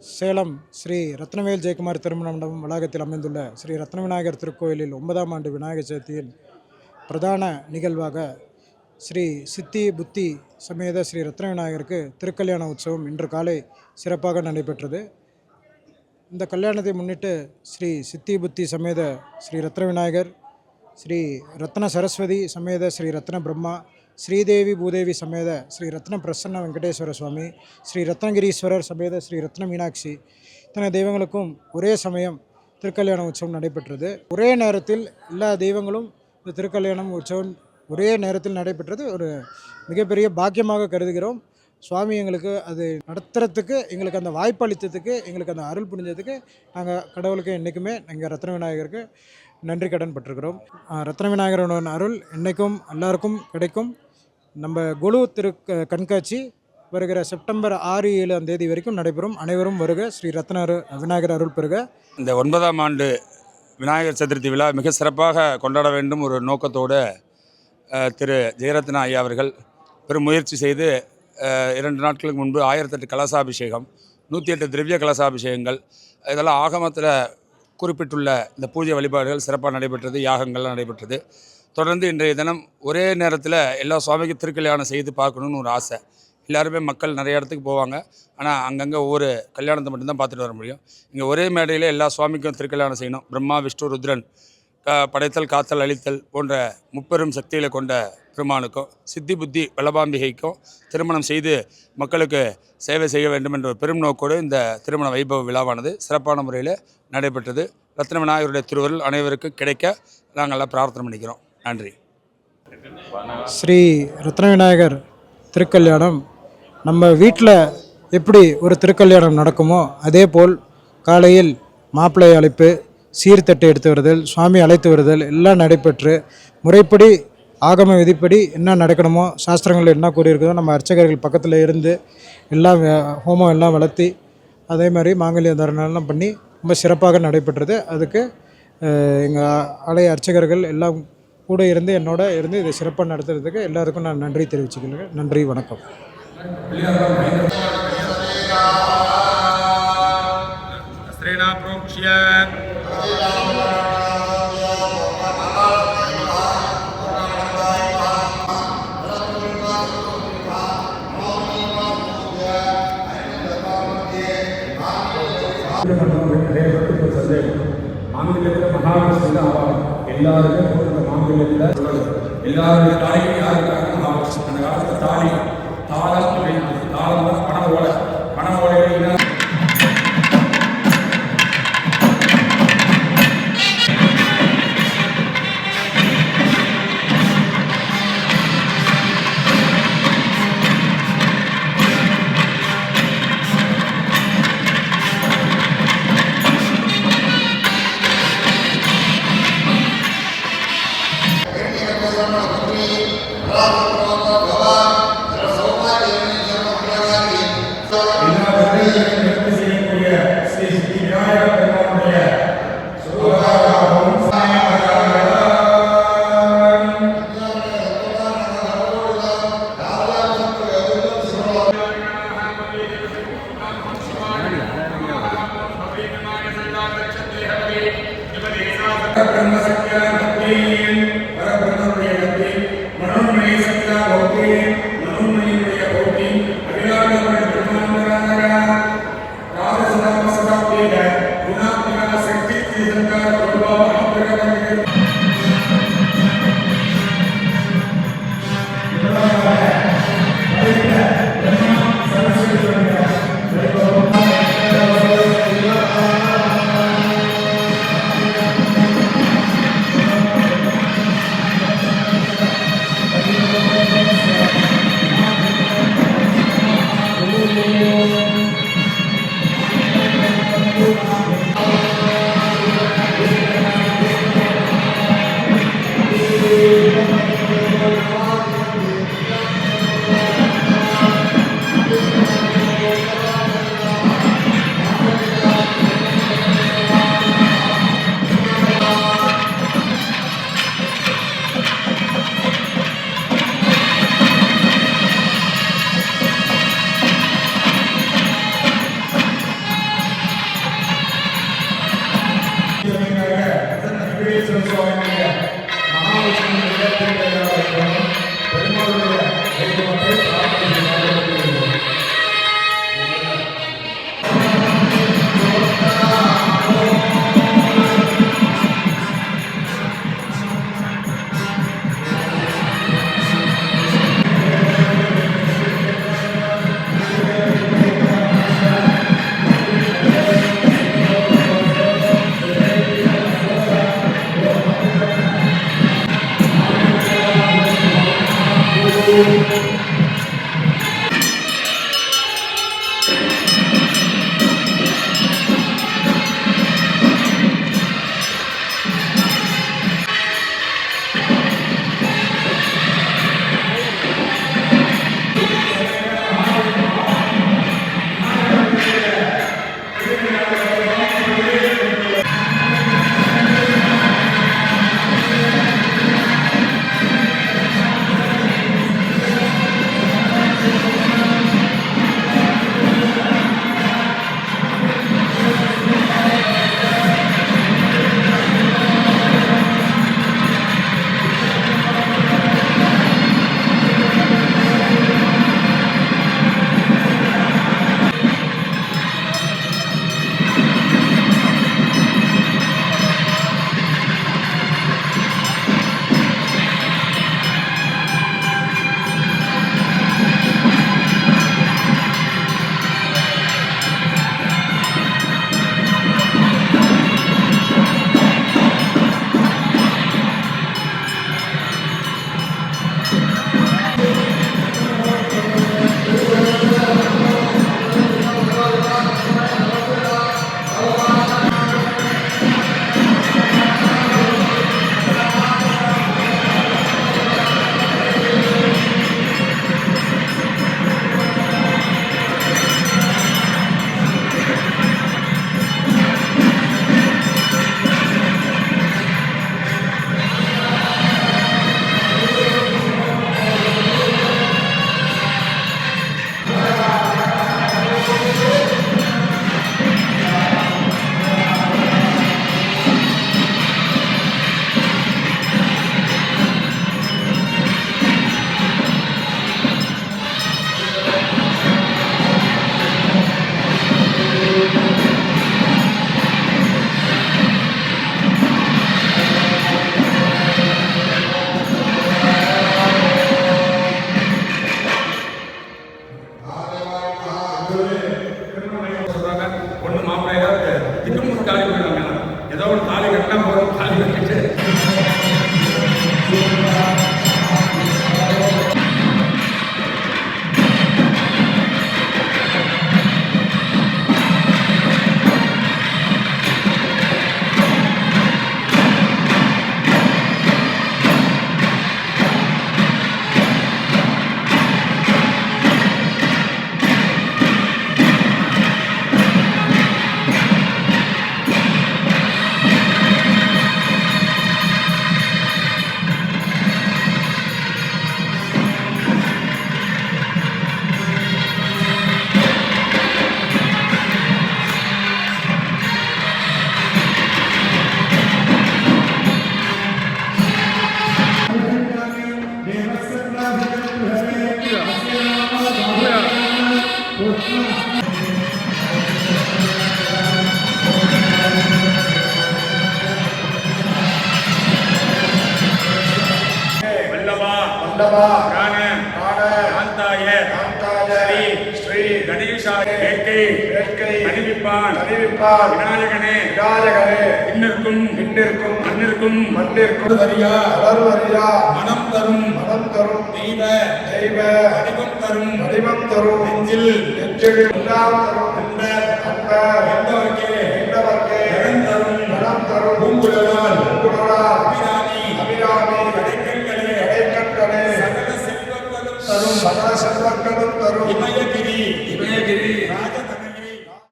சேலம் ஸ்ரீ ரத்னவேல் ஜெயக்குமார் திருமண மண்டபம் வளாகத்தில் அமைந்துள்ள ஸ்ரீ ரத்ன விநாயகர் திருக்கோயிலில் ஒன்பதாம் ஆண்டு விநாயகர் சதுர்த்தியின் பிரதான நிகழ்வாக ஸ்ரீ சித்தி புத்தி சமேத ஸ்ரீ ரத்ன விநாயகருக்கு திருக்கல்யாண உற்சவம் இன்று காலை சிறப்பாக நடைபெற்றது. இந்த கல்யாணத்தை முன்னிட்டு ஸ்ரீ சித்தி புத்தி சமேத ஸ்ரீ ரத்ன விநாயகர் ஸ்ரீ ரத்ன சரஸ்வதி சமேத ஸ்ரீ ரத்ன பிரம்மா ஸ்ரீதேவி பூதேவி சமேத ஸ்ரீ ரத்ன பிரசன்ன வெங்கடேஸ்வர சுவாமி ஸ்ரீ ரத்னகிரீஸ்வரர் சமேத ஸ்ரீ ரத்ன மீனாட்சி. இத்தனை தெய்வங்களுக்கும் ஒரே சமயம் திருக்கல்யாண உற்சவம் நடைபெற்றது. ஒரே நேரத்தில் எல்லா தெய்வங்களும் இந்த திருக்கல்யாணம் உற்சவம் ஒரே நேரத்தில் நடைபெற்றது. ஒரு மிகப்பெரிய பாக்கியமாக கருதுகிறோம். சுவாமி எங்களுக்கு அது நடத்துறதுக்கு எங்களுக்கு அந்த வாய்ப்பு அளித்ததுக்கு எங்களுக்கு அந்த அருள் புரிஞ்சதுக்கு நாங்கள் கடவுளுக்கு என்றைக்குமே எங்கள் ரத்ன விநாயகருக்கு நன்றி கடன் பட்டிருக்கிறோம். ரத்ன விநாயகரோட அருள் என்றைக்கும் எல்லாருக்கும் கிடைக்கும். நம்ம குழு திரு கண்காட்சி வருகிற செப்டம்பர் ஆறு ஏழாம் தேதி வரைக்கும் நடைபெறும். அனைவரும் வருக. ஸ்ரீ ரத்ன அரு விநாயகர் அருள் பெறுக. இந்த ஒன்பதாம் ஆண்டு விநாயகர் சதுர்த்தி விழா மிக சிறப்பாக கொண்டாட வேண்டும் ஒரு நோக்கத்தோடு திரு ஜெயரத்ன ஐயா அவர்கள் பெரும் முயற்சி செய்து இரண்டு நாட்களுக்கு முன்பு ஆயிரத்தெட்டு கலசாபிஷேகம் நூற்றி எட்டு திரவிய கலசாபிஷேகங்கள் இதெல்லாம் ஆகமத்தில் குறிப்பிட்டுள்ள இந்த பூஜை வழிபாடுகள் சிறப்பாக நடைபெற்றது யாகங்கள்லாம் நடைபெற்றது. தொடர்ந்து இன்றைய தினம் ஒரே நேரத்தில் எல்லா சுவாமிக்கு திருக்கல்யாணம் செய்து பார்க்கணுன்னு ஒரு ஆசை. எல்லாருமே மக்கள் நிறைய இடத்துக்கு போவாங்க. ஆனால் அங்கங்கே ஒவ்வொரு கல்யாணத்தை மட்டும்தான் பார்த்துட்டு வர முடியும். இங்கே ஒரே மேடையில் எல்லா சுவாமிக்கும் திருக்கல்யாணம் செய்யணும். பிரம்மா விஷ்ணு ருத்ரன் க படைத்தல் காத்தல் அழித்தல் போன்ற முப்பெரும் சக்திகளை கொண்ட பெருமானுக்கும் சித்தி புத்தி வல்லபாம்பிகைக்கும் திருமணம் செய்து மக்களுக்கு சேவை செய்ய வேண்டும் என்ற ஒரு பெரும் நோக்கோடு இந்த திருமண வைபவ விழாவானது சிறப்பான முறையில் நடைபெற்றது. ரத்ன விநாயகருடைய திருவருள் அனைவருக்கும் கிடைக்க நாங்கள் எல்லாம் பிரார்த்தனை பண்ணிக்கிறோம். நன்றி. ஸ்ரீ ரத்ன விநாயகர் திருக்கல்யாணம் நம்ம வீட்டில் எப்படி ஒரு திருக்கல்யாணம் நடக்குமோ அதே போல் காலையில் மாப்பிள்ளை அழைப்பு சீர்தட்டு எடுத்து வருதல் சுவாமி அழைத்து வருதல் எல்லாம் நடைபெற்று முறைப்படி ஆகம விதிப்படி என்ன நடக்கணுமோ சாஸ்திரங்கள் என்ன கூறியிருக்குதோ நம்ம அர்ச்சகர்கள் பக்கத்தில் இருந்து எல்லாம் ஹோமம் எல்லாம் வளர்த்தி அதே மாதிரி மாங்கல்ய தரணெல்லாம் பண்ணி ரொம்ப சிறப்பாக நடைபெற்றது. அதுக்கு எங்கள் ஆலய அர்ச்சகர்கள் எல்லாம் கூட இருந்து என்னோட இருந்து இதை சிறப்பாக நடத்துறதுக்கு எல்லாருக்கும் நான் நன்றி தெரிவிச்சுக்கிறேன் நன்றி வணக்கம். ஸ்ரீனா மகாவிஷ்ணு எல்லாருமே போட்டு மாங்கல்யத்தில் எல்லாருடைய தாயும் யாருக்காக அந்த காலத்தில் தாலி தாளம் அப்படின்னு தாளம் தான் பண ஓலை பண ஓலைகள் எல்லா சொல்லி திருமணம் சொல்றாங்க ஒண்ணு மாப்பிள்ளையா திட்டமும் தாலி ஏதோ ஒரு தாலி கட்டினா வல்லபா பிராண காண காந்தாய காந்தாய ஸ்ரீ. ஸ்ரீ. கணேசாய வேட்கை. வேட்கை. அறிவிப்பான் அறிவிப்பார் விநாயகனே. விநாயகரே இன்னிற்கும் விண்ணிற்கும். மண்ணிற்கும். மண்ணிற்கும். வரியா வளர்வரியா மனம் தரும். மனம் தரும். தெய்வ. தெய்வ. வடிவம் தரும். வடிவம் தரும். நெஞ்சில். நெஞ்சில். எல்லாம் தரும். அன்ப அன்ப என்பவர்க்கே எண்ணவர்க்கே கடன் தரும். மனம் தரும். பூங்குழலால். பூங்குழலால். சதாசர்வர்களும் தரும். இமயகிரி இமயகிரி. ராஜ